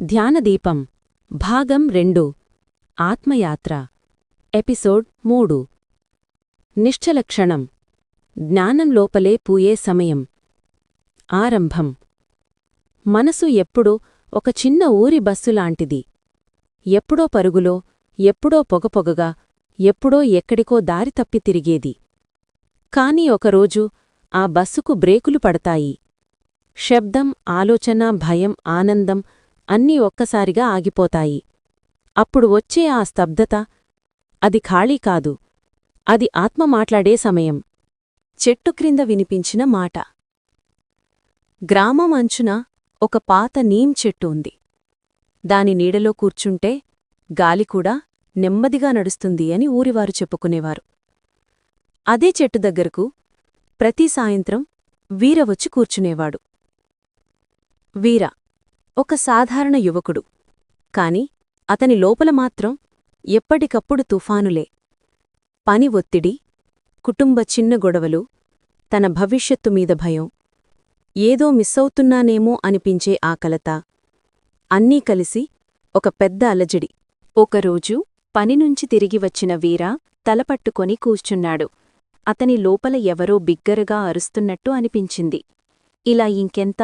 ధ్యానదీపం భాగం రెండు ఆత్మయాత్ర ఎపిసోడ్ మూడు. నిశ్చలక్షణం జ్ఞానం లోపలే పూయే సమయం. ఆరంభం మనసు ఎప్పుడు ఒక చిన్న ఊరి బస్సులాంటిది ఎప్పుడో పరుగులో ఎప్పుడో పొగపొగగా ఎప్పుడో ఎక్కడికో దారి తప్పి తిరిగేది. కాని ఒకరోజు ఆ బస్సుకు బ్రేకులు పడతాయి. శబ్దం ఆలోచన భయం ఆనందం అన్నీ ఒక్కసారిగా ఆగిపోతాయి. అప్పుడు వచ్చే ఆ స్తబ్దత అది ఖాళీ కాదు. అది ఆత్మ మాట్లాడే సమయం. చెట్టు క్రింద వినిపించిన మాట. గ్రామం అంచున ఒక పాత నీం చెట్టు ఉంది. దాని నీడలో కూర్చుంటే గాలికూడా నెమ్మదిగా నడుస్తుంది అని ఊరివారు చెప్పుకునేవారు. అదే చెట్టు దగ్గరకు ప్రతి సాయంత్రం వీర వచ్చి కూర్చునేవాడు. వీర ఒక సాధారణ యువకుడు. కాని అతని లోపల మాత్రం ఎప్పటికప్పుడు తుఫానులే. పని ఒత్తిడి కుటుంబ చిన్న గొడవలు తన భవిష్యత్తు మీద భయం ఏదో మిస్సవుతున్నానేమో అనిపించే ఆకలత అన్నీ కలిసి ఒక పెద్ద అలజడి. ఒకరోజు పనినుంచి తిరిగి వచ్చిన వీరా తలపట్టుకొని కూర్చున్నాడు. అతని లోపల ఎవరో బిగ్గరగా అరుస్తున్నట్టు అనిపించింది. ఇలా ఇంకెంత?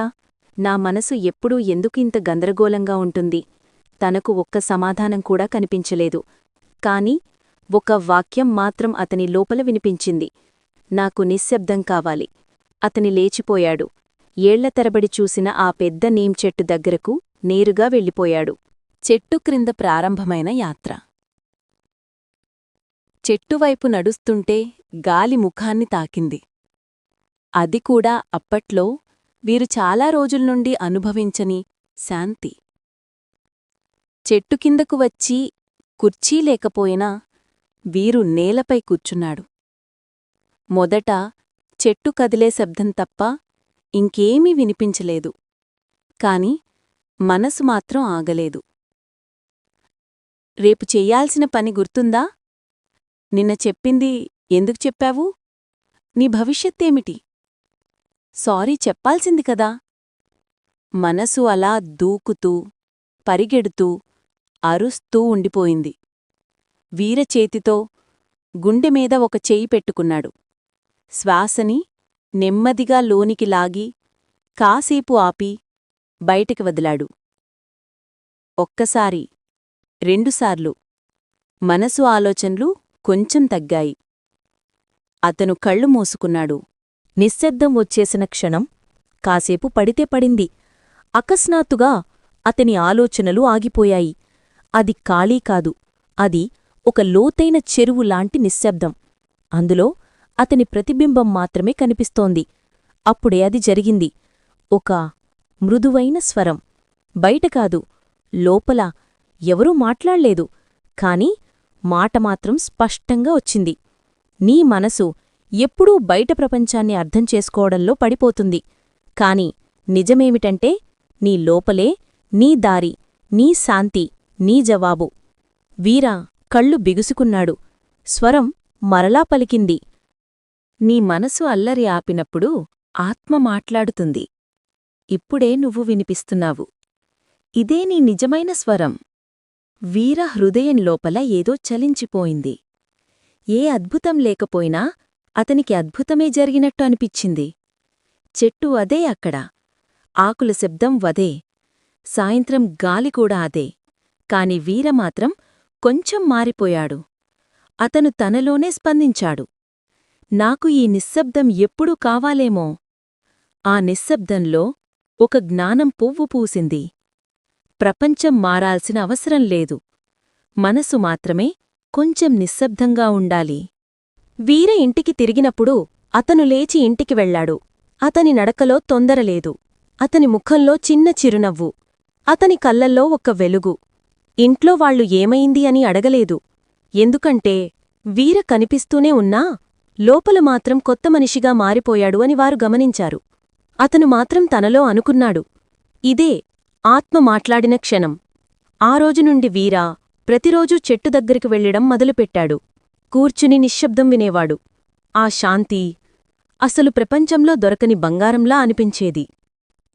నా మనసు ఎప్పుడూ ఎందుకింత గందరగోళంగా ఉంటుంది? తనకు ఒక్క సమాధానం కూడా కనిపించలేదు. కాని ఒక వాక్యం మాత్రం అతని లోపల వినిపించింది. నాకు నిశ్శబ్దం కావాలి. అతని లేచిపోయాడు. ఏళ్ళ తరబడి చూసిన ఆ పెద్ద నీం చెట్టు దగ్గరకు నేరుగా వెళ్ళిపోయాడు. చెట్టు క్రింద ప్రారంభమైన యాత్ర. చెట్టువైపు నడుస్తుంటే గాలి ముఖాన్ని తాకింది. అది కూడా అప్పట్లో వీరు చాలా రోజుల్నుండి అనుభవించని శాంతి. చెట్టు కిందకు వచ్చి కుర్చీ లేకపోయినా వీరు నేలపై కూర్చున్నాడు. మొదట చెట్టు కదిలే శబ్దం తప్ప ఇంకేమీ వినిపించలేదు. కాని మనసు మాత్రం ఆగలేదు. రేపు చెయ్యాల్సిన పని గుర్తుందా? నిన్న చెప్పింది ఎందుకు చెప్పావు? నీ భవిష్యత్తేమిటి? సారీ చెప్పాల్సింది కదా. మనసు అలా దూకుతూ పరిగెడుతూ అరుస్తూ ఉండిపోయింది. వీరచేతితో గుండెమీద ఒక చెయ్యి పెట్టుకున్నాడు. శ్వాసని నెమ్మదిగా లోనికి లాగి కాసేపు ఆపి బయటికి వదిలాడు. ఒక్కసారి రెండుసార్లు మనసు ఆలోచనలు కొంచెం తగ్గాయి. అతను కళ్ళు మూసుకున్నాడు. నిశ్శబ్దం వచ్చేసిన క్షణం కాసేపు పడితే పడింది. అకస్మాత్తుగా అతని ఆలోచనలు ఆగిపోయాయి. అది ఖాళీ కాదు. అది ఒక లోతైన చెరువు లాంటి నిశ్శబ్దం. అందులో అతని ప్రతిబింబం మాత్రమే కనిపిస్తోంది. అప్పుడే అది జరిగింది. ఒక మృదువైన స్వరం. బయట కాదు. లోపల. ఎవరూ మాట్లాడలేదు. కాని మాట మాత్రం స్పష్టంగా వచ్చింది. నీ మనసు ఎప్పుడూ బయట ప్రపంచాన్ని అర్థం చేసుకోవడంలో పడిపోతుంది. కాని నిజమేమిటంటే నీ లోపలే నీ దారి నీ శాంతి నీ జవాబు. వీరా కళ్ళు బిగుసుకున్నాడు. స్వరం మరలా పలికింది. నీ మనసు అల్లరి ఆపినప్పుడు ఆత్మ మాట్లాడుతుంది. ఇప్పుడే నువ్వు వినిపిస్తున్నావు. ఇదే నీ నిజమైన స్వరం. వీర హృదయం లోపల ఏదో చలించిపోయింది. ఏ అద్భుతం లేకపోయినా అతనికి అద్భుతమే జరిగినట్టు అనిపించింది. చెట్టు అదే అక్కడ. ఆకుల శబ్దం వదే. సాయంత్రం గాలికూడా అదే. కాని వీరమాత్రం కొంచెం మారిపోయాడు. అతను తనలోనే స్పందించాడు. నాకు ఈ నిశ్శబ్దం ఎప్పుడూ కావాలేమో. ఆ నిశ్శబ్దంలో ఒక జ్ఞానం పువ్వు పూసింది. ప్రపంచం మారాల్సిన అవసరం లేదు. మనసు మాత్రమే కొంచెం నిశ్శబ్దంగా ఉండాలి. వీర ఇంటికి తిరిగినప్పుడు అతను లేచి ఇంటికి వెళ్ళాడు అతని నడకలో తొందరలేదు అతని ముఖంలో చిన్న చిరునవ్వు. అతని కళ్ళల్లో ఒక వెలుగు. ఇంట్లో వాళ్ళు ఏమైంది అని అడగలేదు. ఎందుకంటే వీర కనిపిస్తూనే ఉన్నా లోపల మాత్రం కొత్త మనిషిగా మారిపోయాడు అని వారు గమనించారు. అతను మాత్రం తనలో అనుకున్నాడు. ఇదే ఆత్మ మాట్లాడిన క్షణం. ఆ రోజు నుండి వీరా ప్రతిరోజూ చెట్టు దగ్గరికి వెళ్ళడం మొదలుపెట్టాడు. కూర్చుని నిశ్శబ్దం వినేవాడు. ఆ శాంతి అసలు ప్రపంచంలో దొరకని బంగారంలా అనిపించేది.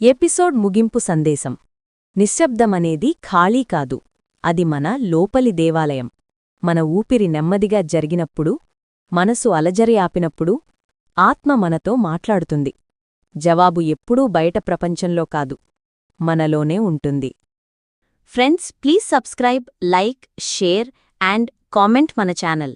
ఎపిసోడ్ ముగింపు సందేశం. నిశ్శబ్దమనేది ఖాళీ కాదు. అది మన లోపలి దేవాలయం. మన ఊపిరి నెమ్మదిగా జరిగినప్పుడు మనసు అలజరి ఆపినప్పుడు ఆత్మ మనతో మాట్లాడుతుంది. జవాబు ఎప్పుడూ బయట ప్రపంచంలో కాదు. మనలోనే ఉంటుంది. Friends please subscribe like share and comment మన ఛానల్.